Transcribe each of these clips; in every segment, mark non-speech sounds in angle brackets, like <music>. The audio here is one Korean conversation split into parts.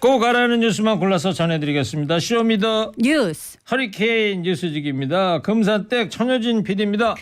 꼭 알아는 뉴스만 골라서 전해드리겠습니다. 쇼미더 뉴스. 허리케인 뉴스직입니다. 금산댁 천여진 PD입니다.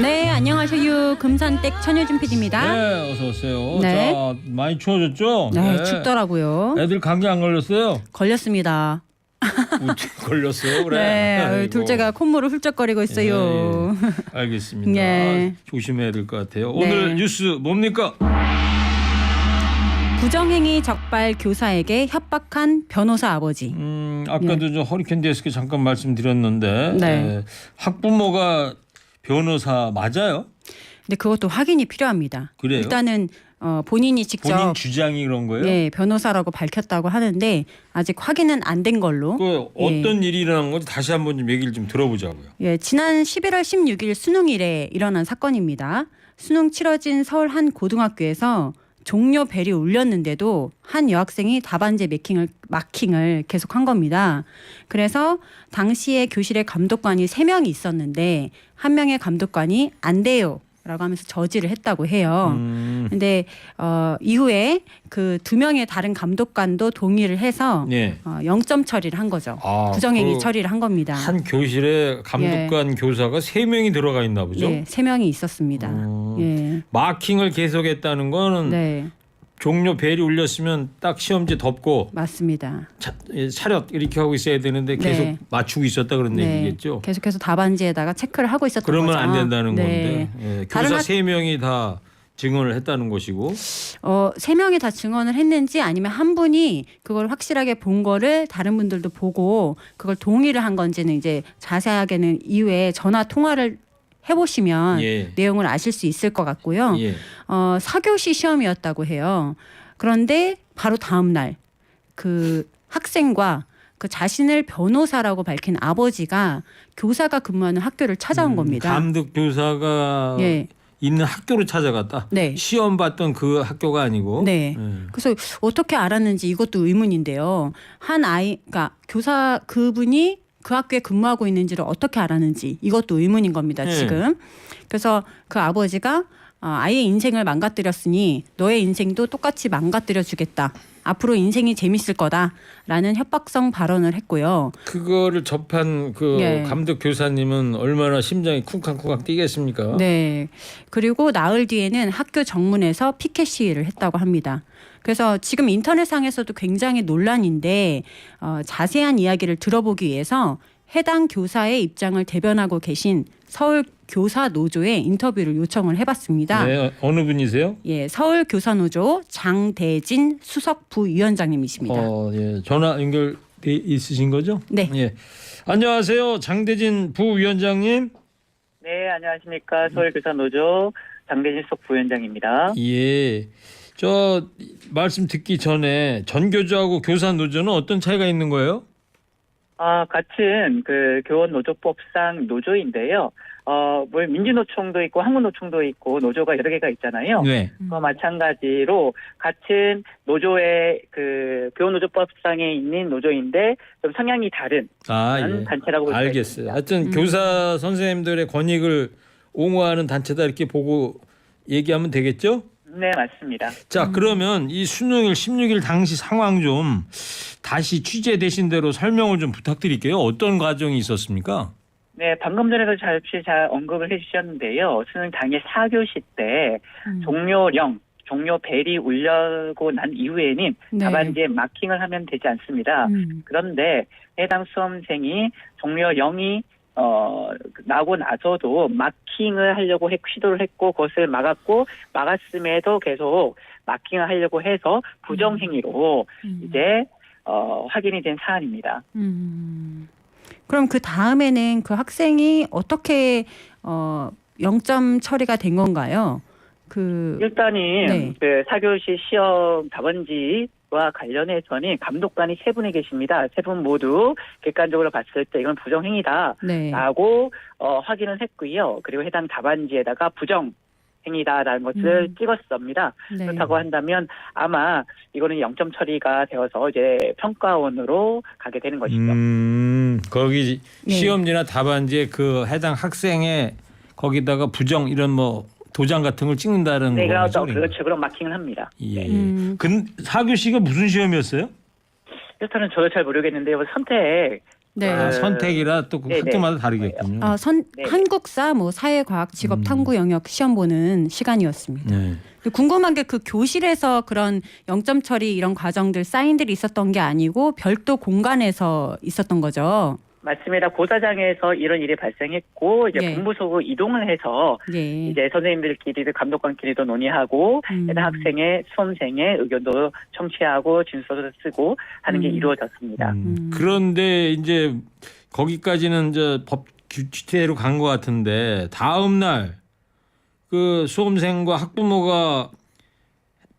네, 안녕하세요. 금산댁 천효진 PD입니다. 네, 어서 오세요. 네. 자, 많이 추워졌죠? 네, 춥더라고요. 애들 감기 안 걸렸어요? 걸렸습니다. <laughs> 걸렸어요, 그래. 네, 아이고. 둘째가 콧물을 훌쩍거리고 있어요. 예, 예. 알겠습니다. 예. <laughs> 조심해야 될 것 같아요. 네. 오늘 뉴스 뭡니까? 부정행위 적발 교사에게 협박한 변호사 아버지. 음, 아까도 저 허리케인 데스크 잠깐 말씀드렸는데 네. 예, 학부모가 변호사 맞아요? 근데 그것도 확인이 필요합니다. 그래요? 일단은 어, 본인이 직접 본인 주장이 그런 거예요? 예, 변호사라고 밝혔다고 하는데 아직 확인은 안 된 걸로. 그 어떤 일이 일어난 건지 다시 한번 좀 얘기를 좀 들어보자고요. 예, 지난 11월 16일 수능일에 일어난 사건입니다. 수능 치러진 서울 한 고등학교에서 종료 벨이 울렸는데도 한 여학생이 답안지 마킹을, 마킹을 계속 한 겁니다. 그래서 당시에 교실에 감독관이 세명이 있었는데 한 명의 감독관이 안 돼요. 라고 하면서 저지를 했다고 해요. 음, 근데 어 이후에 그 두 명의 다른 감독관도 동의를 해서 예. 어 0점 처리를 한 거죠. 아, 부정행위 그 처리를 한 겁니다. 한 교실에 감독관 교사가 세 명이 들어가 있나 보죠. 예, 세 명이 있었습니다. 음, 예. 마킹을 계속했다는 거는 네, 종료 벨이 울렸으면 딱 시험지 덮고 맞습니다. 차, 예, 차렷 이렇게 하고 있어야 되는데 계속 네. 맞추고 있었다 그런 네, 얘기겠죠. 계속해서 답안지에다가 체크를 하고 있었던 그러면 거죠. 안 된다는 네. 건데 예, 다른 교사 학- 세 명이 다 증언을 했다는 것이고 어, 세 명이 다 증언을 했는지 아니면 한 분이 그걸 확실하게 본 거를 다른 분들도 보고 그걸 동의를 한 건지는 이제 자세하게는 이후에 전화 통화를 해보시면 예. 내용을 아실 수 있을 것 같고요. 예. 어, 사교시 시험이었다고 해요. 그런데 바로 다음 날 그 학생과 그 자신을 변호사라고 밝힌 아버지가 교사가 근무하는 학교를 찾아온 음, 겁니다. 감독 교사가 예. 있는 학교로 찾아갔다. 네. 시험 봤던 그 학교가 아니고. 네. 예. 그래서 어떻게 알았는지 이것도 의문인데요. 한 아이, 그러니까 교사 그분이 그 학교에 근무하고 있는지를 어떻게 알았는지 이것도 의문인 겁니다. 네. 지금. 그래서 그 아버지가 어, 아이의 인생을 망가뜨렸으니 너의 인생도 똑같이 망가뜨려 주겠다. 앞으로 인생이 재밌을 거다라는 협박성 발언을 했고요. 그거를 접한 그 예. 감독 교사님은 얼마나 심장이 쿵쾅쿵쾅 뛰겠습니까? 네. 그리고 나흘 뒤에는 학교 정문에서 피켓 시위를 했다고 합니다. 그래서 지금 인터넷상에서도 굉장히 논란인데 어, 자세한 이야기를 들어보기 위해서 해당 교사의 입장을 대변하고 계신 서울 교사 노조에 인터뷰를 요청을 해봤습니다. 네, 어느 분이세요? 예, 서울 교사 노조 장대진 수석 부위원장님이십니다. 어, 예. 전화 연결돼 있으신 거죠? 네. 예. 안녕하세요. 장대진 부위원장님. 네, 안녕하십니까. 서울 교사 노조 장대진 속 부위원장입니다. 예. 저 말씀 듣기 전에 전교조하고 교사 노조는 어떤 차이가 있는 거예요? 아, 같은 그 교원 노조법상 노조인데요. 어, 뭐 민주노총도 있고 한국노총도 있고 노조가 여러 개가 있잖아요. 네. 그와 마찬가지로 같은 노조의 그 교원 노조법상에 있는 노조인데 좀 성향이 다른 아, 예. 단체라고 볼수 알겠어요. 하여튼 음. 교사 선생님들의 권익을 옹호하는 단체다 이렇게 보고 얘기하면 되겠죠? 네, 맞습니다. 자, 음. 그러면 이 수능일 16일 당시 상황 좀 다시 취재되신 대로 설명을 좀 부탁드릴게요. 어떤 과정이 있었습니까? 네, 방금 전에도 잠시 잘 언급을 해주셨는데요. 수능 당일 4교시 때 음. 종료령, 종료 벨이 울려고 난 이후에는 네. 답안지에 마킹을 하면 되지 않습니다. 음. 그런데 해당 수험생이 종료령이 어 나고 나서도 마킹을 하려고 했, 시도를 했고 그것을 막았고 막았음에도 계속 마킹을 하려고 해서 부정행위로 음. 이제 어 확인이 된 사안입니다. 음. 그럼 그 다음에는 그 학생이 어떻게 어 0점 처리가 된 건가요? 그 일단은 네. 그 사교시 시험 답안지 와 관련해서는 감독관이 세 분이 계십니다. 세 분 모두 객관적으로 봤을 때 이건 부정행위다라고 네. 어, 확인을 했고요. 그리고 해당 답안지에다가 부정 행위다라는 것을 음. 찍었습니다. 네. 그렇다고 한다면 아마 이거는 0점 처리가 되어서 이제 평가원으로 가게 되는 것이죠. 음, 거기 네. 시험지나 답안지에 그 해당 학생의 거기다가 부정 이런 뭐 도장 같은 걸 찍는다는 네, 거죠. 그렇죠. 그렇죠. 그럼 마킹을 합니다. 예. 네. 음. 근 사교 씨가 무슨 시험이었어요? 일단은 저도 잘 모르겠는데요. 선택 네. 아, 그- 선택이라 또 네네. 학교마다 다르겠군요. 아, 선, 네. 한국사, 뭐 사회과학, 직업 음. 탐구 영역 시험 보는 시간이었습니다. 네. 궁금한 게 그 교실에서 그런 영점 처리 이런 과정들 사인들이 있었던 게 아니고 별도 공간에서 있었던 거죠. 맞습니다. 고사장에서 이런 일이 발생했고 이제 예. 본부소로 이동을 해서 예. 이제 선생님들끼리도 감독관끼리도 논의하고 음. 해당 학생의 수험생의 의견도 청취하고 진술서도 쓰고 하는 게 음. 이루어졌습니다. 음. 음. 그런데 이제 거기까지는 이제 법 규칙대로 간 것 같은데 다음 날 그 수험생과 학부모가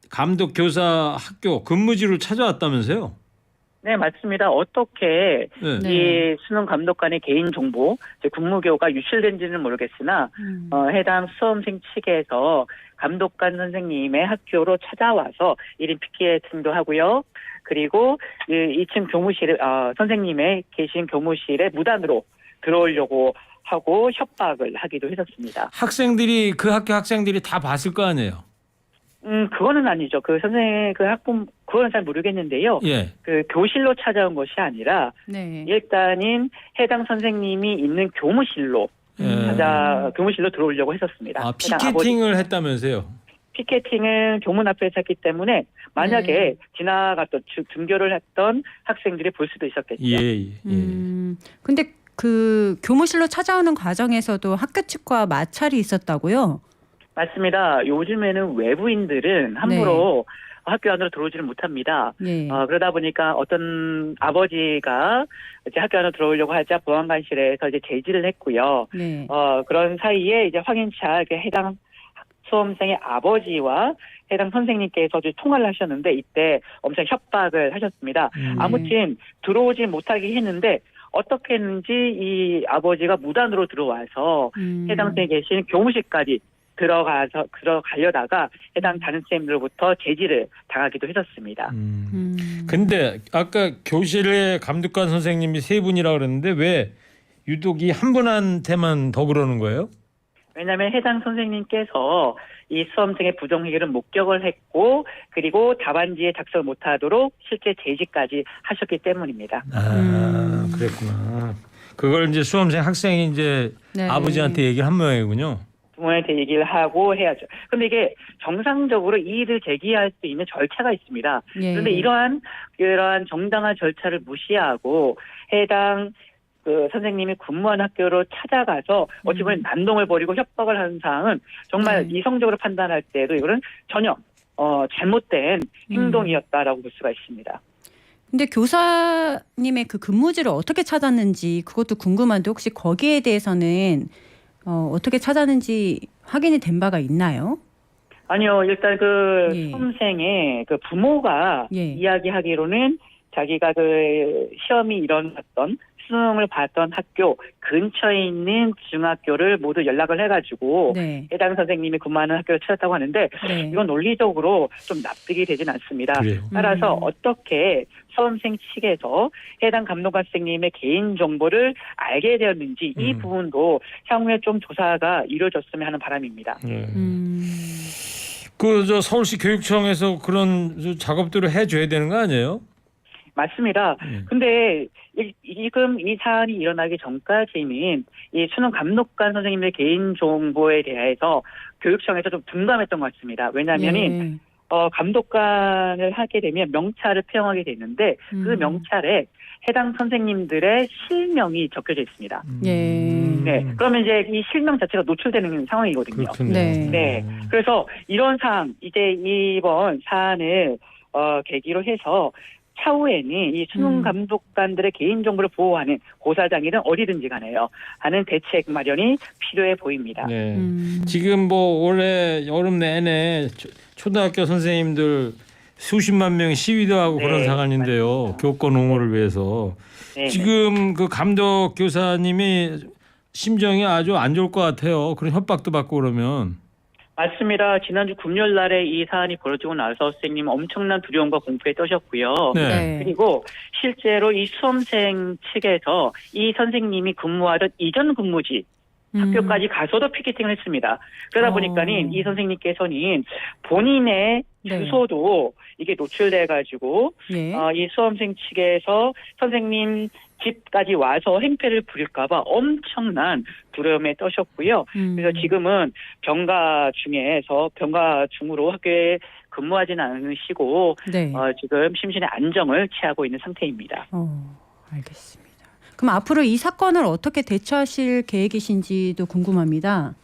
감독 교사 학교 근무지로 찾아왔다면서요? 네, 맞습니다. 어떻게 네. 네. 이 수능 감독 관의 개인 정보, 이제 근무교가 유출된지는 모르겠으나 음. 어, 해당 수험생 측에서 감독관 선생님의 학교로 찾아와서 1인 피켓팅도 하고요. 그리고 이 2층 교무실에 어, 선생님의 계신 교무실에 무단으로 들어오려고 하고 협박을 하기도 했었습니다. 학생들이 그 학교 학생들이 다 봤을 거 아니에요? 음, 그거는 아니죠. 그 선생 그 학부 그거는 잘 모르겠는데요. 예. 그 교실로 찾아온 것이 아니라 네. 일단은 해당 선생님이 있는 교무실로 예. 찾아 교무실로 들어오려고 했었습니다. 아 해당 피켓팅을 했다면서요? 피켓팅은 교문 앞에서 했기 때문에 만약에 네. 지나갔던 주- 등교를 했던 학생들이 볼 수도 있었겠죠. 예. 예. 예. 음. 근데 그 교무실로 찾아오는 과정에서도 학교 측과 마찰이 있었다고요? 맞습니다. 요즘에는 외부인들은 함부로 학교 안으로 들어오지를 못합니다. 예. 어, 그러다 보니까 어떤 아버지가 이제 학교 안으로 들어오려고 하자 보안관실에서 이제 제지를 했고요. 네. 어, 그런 사이에 이제 확인차 그 해당 수험생의 아버지와 해당 선생님께서 이제 통화를 하셨는데 이때 엄청 협박을 하셨습니다. 음. 아무튼 들어오지 못하게 했는데 어떻게 했는지 이 아버지가 무단으로 들어와서 음. 해당 쌤이 계신 교무실까지 들어가서 들어가려다가 해당 다른 쌤들로부터 제지를 당하기도 했었습니다. 음. 음. 근데 아까 교실에 감독관 선생님이 세 분이라 그랬는데 왜 유독 이 한 분한테만 더 그러는 거예요? 왜냐하면 해당 선생님께서 이 수험생의 부정행위를 목격을 했고 그리고 답안지에 작성을 못하도록 실제 제지까지 하셨기 때문입니다. 아 음. 그랬구나. 그걸 이제 수험생 학생이 이제 네. 아버지한테 얘기를 한 모양이군요. 부모한테 얘기를 하고 해야죠. 근데 이게 정상적으로 이의를 제기할 수 있는 절차가 있습니다. 예. 그런데 이러한 이러한 정당한 절차를 무시하고 해당 그 선생님이 근무한 학교로 찾아가서 어찌 보면 난동을 벌이고 협박을 하는 사항은 정말 네. 이성적으로 판단할 때도 이거는 전혀 어 잘못된 행동이었다라고 볼 수가 있습니다. 근데 교사님의 그 근무지를 어떻게 찾았는지 그것도 궁금한데 혹시 거기에 대해서는 어, 어떻게 찾았는지 확인이 된 바가 있나요? 아니요, 일단 그 예. 수험생의 그 부모가 예. 이야기하기로는 자기가 그 시험이 일어났던 수능을 봤던 학교 근처에 있는 중학교를 모두 연락을 해가지고 네. 해당 선생님이 근무하는 학교를 찾았다고 하는데 네. 이건 논리적으로 좀 납득이 되진 않습니다. 그래요. 따라서 음. 어떻게 수험생 측에서 해당 감독관 선생님의 개인 정보를 알게 되었는지 이 음. 부분도 향후에 좀 조사가 이루어졌으면 하는 바람입니다. 예. 음. 그저 서울시 교육청에서 그런 저 작업들을 해줘야 되는 거 아니에요? 맞습니다. 예. 근데 이- 지금 이 사안이 일어나기 전까지는 이 수능 감독관 선생님의 개인 정보에 대해서 교육청에서 좀 둔감했던 것 같습니다. 왜냐하면은 예. 어, 감독관을 하게 되면 명찰을 표명하게 되는데 그 음. 명찰에 해당 선생님들의 실명이 적혀져 있습니다. 예. 네, 그러면 이제 이 실명 자체가 노출되는 상황이거든요. 그렇군요. 네. 네. 그래서 이런 사항 이제 이번 사안을 어, 계기로 해서 차후에는 이 수능 음. 감독관들의 개인 정보를 보호하는 고사장이든 어디든지 간에요 하는 대책 마련이 필요해 보입니다. 네. 음. 지금 뭐 올해 여름 내내 초- 초등학교 선생님들 수십만 명 시위도 하고 네, 그런 상황인데요. 맞습니다. 교권 옹호를 위해서 네, 네. 지금 그 감독 교사님이 심정이 아주 안 좋을 것 같아요. 그런 협박도 받고 그러면 맞습니다. 지난주 금요일 날에 이 사안이 벌어지고 나서 선생님 엄청난 두려움과 공포에 떠셨고요. 네. 네. 그리고 실제로 이 수험생 측에서 이 선생님이 근무하던 이전 근무지 음. 학교까지 가서도 피켓팅을 했습니다. 그러다 어. 보니까는 이 선생님께서는 본인의 네. 주소도 이게 노출돼 가지고 예. 어, 이 수험생 측에서 선생님 집까지 와서 행패를 부릴까봐 엄청난 두려움에 떠셨고요. 음. 그래서 지금은 병가 중에서 병가 중으로 학교에 근무하지는 않으시고 네. 어, 지금 심신의 안정을 취하고 있는 상태입니다. 어, 알겠습니다. 그럼 앞으로 이 사건을 어떻게 대처하실 계획이신지도 궁금합니다.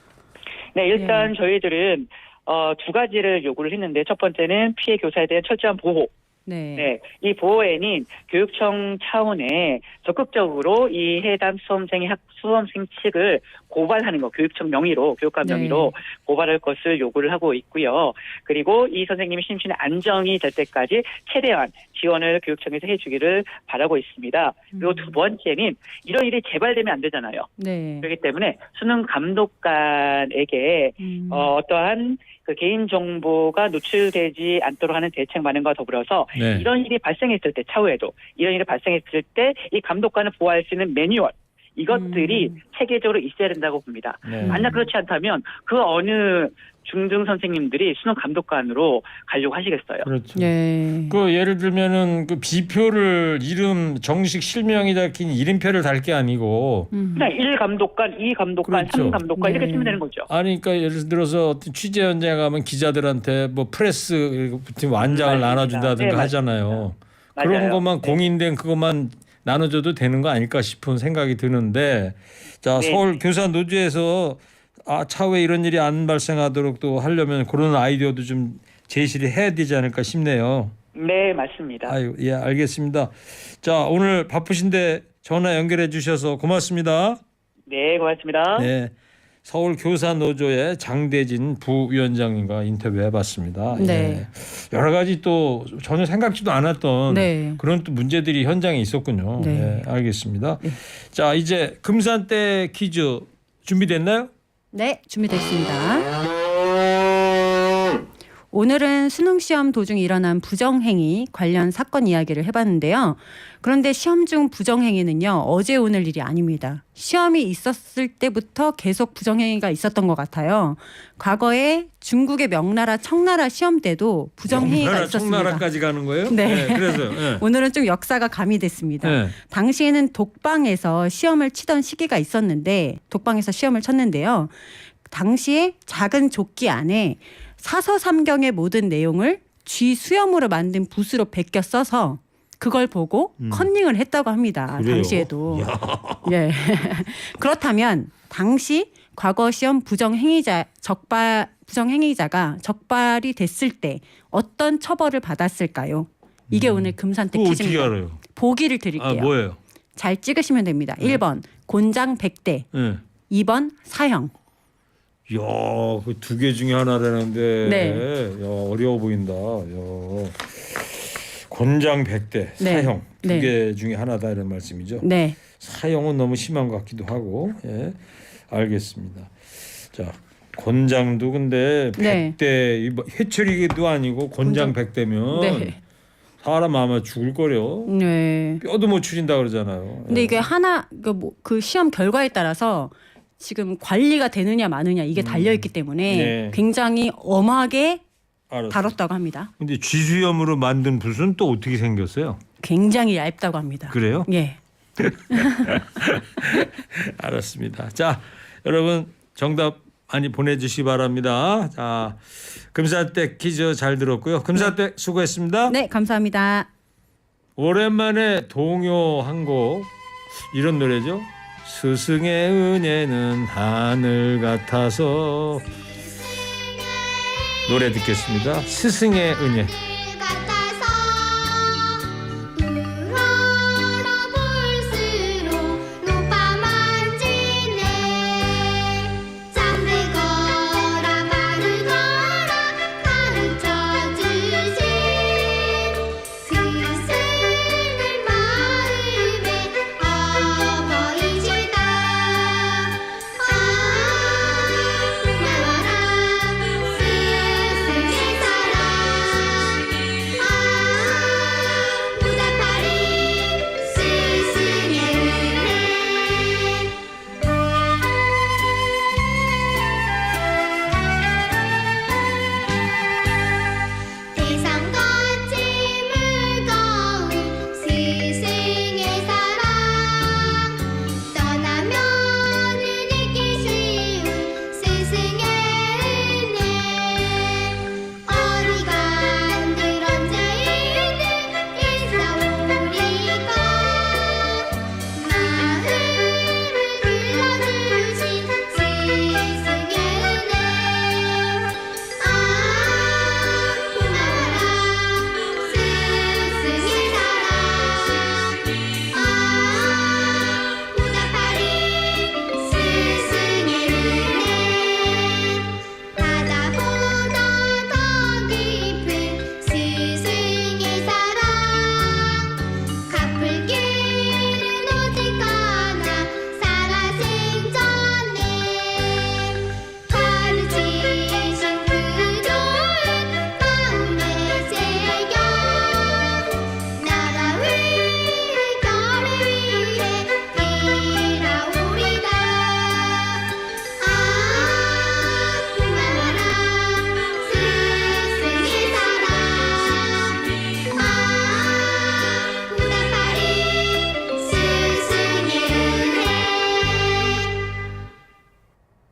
네, 일단 저희들은 어, 두 가지를 요구를 했는데 첫 번째는 피해 교사에 대한 철저한 보호. 네. 네, 이 보호에는 교육청 차원에 적극적으로 이 해당 수험생의 학 수험생 측을 고발하는 거, 교육청 명의로, 교육감 네. 명의로 고발할 것을 요구를 하고 있고요. 그리고 이 선생님이 심신의 안정이 될 때까지 최대한 지원을 교육청에서 해주기를 바라고 있습니다. 그리고 음. 두 번째는 이런 일이 재발되면 안 되잖아요. 네. 그렇기 때문에 수능 감독관에게 음. 어, 어떠한 그 개인 정보가 노출되지 않도록 하는 대책 마련과 더불어서 네. 이런 일이 발생했을 때 차후에도 이런 일이 발생했을 때 이 감독관을 보호할 수 있는 매뉴얼 이것들이 음. 체계적으로 있어야 된다고 봅니다. 네. 만약 그렇지 않다면 그 어느 중등 선생님들이 수능 감독관으로 가려고 하시겠어요. 그렇죠. 네. 그 예를 들면은 그 비표를 이름 정식 실명이 적힌 이름표를 달 게 아니고 음. 그냥 1 감독관, 2 감독관, 그렇죠. 3 감독관 네. 이렇게 쓰면 되는 거죠. 아니 그러니까 예를 들어서 어떤 취재 현장에 가면 기자들한테 뭐 프레스 완장을 음, 맞습니다. 나눠 준다든가 네, 하잖아요. 그런 맞아요. 것만 네. 공인된 그것만 나눠줘도 되는 거 아닐까 싶은 생각이 드는데 자 네. 서울 교사 노조에서 아 차후에 이런 일이 안 발생하도록 또 하려면 그런 아이디어도 좀 제시를 해야 되지 않을까 싶네요. 네, 맞습니다. 아유 예 알겠습니다. 자 오늘 바쁘신데 전화 연결해 주셔서 고맙습니다. 네, 고맙습니다. 네. 서울 교사 노조의 장대진 부위원장님과 인터뷰해 봤습니다. 네. 예. 여러 가지 또 전혀 생각지도 않았던 네. 그런 또 문제들이 현장에 있었군요. 네. 네, 알겠습니다. 네. 자 이제 금산대 퀴즈 준비됐나요? 네, 준비됐습니다. 오늘은 수능 시험 도중 일어난 부정행위 관련 사건 이야기를 해봤는데요. 그런데 시험 중 부정행위는요, 어제 오늘 일이 아닙니다. 시험이 있었을 때부터 계속 부정행위가 있었던 것 같아요. 과거에 중국의 명나라 청나라 시험 때도 부정행위가 청나라, 있었습니다. 청나라까지 가는 거예요? 네. 그래서 예. <laughs> 오늘은 좀 역사가 가미됐습니다. 네. 당시에는 독방에서 시험을 치던 시기가 있었는데 독방에서 시험을 쳤는데요. 당시에 작은 조끼 안에 사서삼경의 모든 내용을 쥐 수염으로 만든 붓으로 베껴 써서 그걸 보고 음. 컨닝을 했다고 합니다. 그래요? 당시에도. 예. <laughs> 그렇다면 당시 과거 시험 부정 행위자 적발 부정 행위자가 적발이 됐을 때 어떤 처벌을 받았을까요? 이게 오늘 금산대 그거 음. 어떻게 퀴즈입니다. 알아요? 보기를 아 드릴게요. 뭐예요? 잘 찍으시면 됩니다. 1번 곤장 100대, 예. 2번 사형. 이야, 그 두 개 중에 하나라는데 네. 야, 어려워 보인다. 야. 권장 100대 네. 사형 두 네. 개 중에 하나다 이런 말씀이죠. 네. 사형은 너무 심한 것 같기도 하고. 예. 알겠습니다. 자, 권장도 근데 네. 100대 뭐 해처리도 아니고 권장 100대면 네. 사람 아마 죽을 거려. 네. 뼈도 못 추린다 그러잖아요. 근데 예. 이게 하나 그, 뭐, 그 시험 결과에 따라서 지금 관리가 되느냐 마느냐 이게 달려 있기 때문에 네. 굉장히 엄하게 알았어요. 다뤘다고 합니다. 근데 쥐수염으로 만든 붓은 또 어떻게 생겼어요? 굉장히 얇다고 합니다. 그래요? 예. <laughs> 알았습니다. 자, 여러분 정답 많이 보내주시 기 바랍니다. 자, 금사댁 퀴즈 잘 들었고요. 금사댁 수고했습니다. 네, 감사합니다. 오랜만에 동요 한 곡 이런 노래죠. 스승의 은혜는 하늘 같아서 노래 듣겠습니다. 스승의 은혜.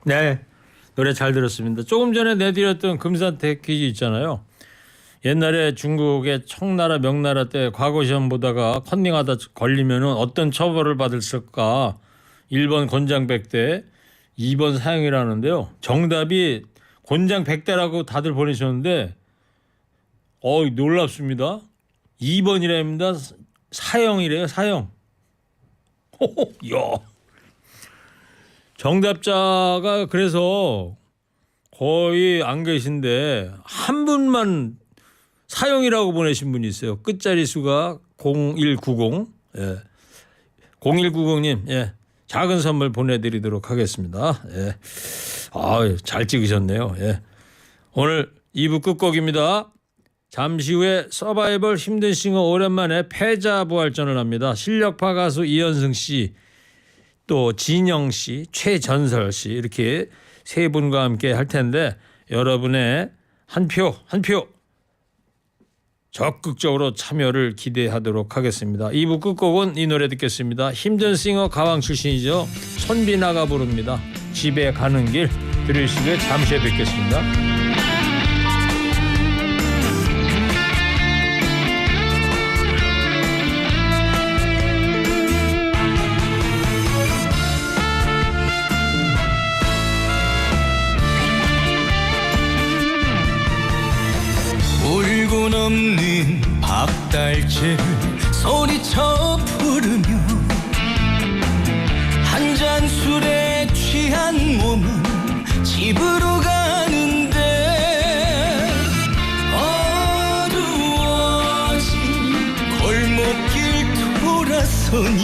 네 노래 잘 들었습니다. 조금 전에 내드렸던 금산택 퀴즈 있잖아요. 옛날에 중국의 청나라 명나라 때 과거 시험 보다가 컨닝하다 걸리면은 어떤 처벌을 받을까? 1번 곤장 100대, 2번 사형이라는데요. 정답이 곤장 100대라고 다들 보내셨는데 어 놀랍습니다. 2번이랍니다. 사형이래요. 사형. 호호, <laughs> 야. 정답자가 그래서 거의 안 계신데 한 분만 사형이라고 보내신 분이 있어요. 끝자리 수가 0190. 예. 0190님, 예. 작은 선물 보내드리도록 하겠습니다. 예. 아, 잘 찍으셨네요. 예. 오늘 2부 끝곡입니다. 잠시 후에 서바이벌 힘든 싱어 오랜만에 패자 부활전을 합니다. 실력파 가수 이현승 씨, 또 진영 씨, 최전설 씨 이렇게 세 분과 함께 할 텐데 여러분의 한 표 한 표 적극적으로 참여를 기대하도록 하겠습니다. 2부 끝곡은 이 노래 듣겠습니다. 힘든 싱어 가왕 출신이죠. 손비나가 부릅니다. 집에 가는 길 들으시게 잠시 뵙겠습니다. 달채를 소리쳐 부르며 한 잔 술에 취한 몸은 집으로 가는데 어두워진 골목길 돌아서니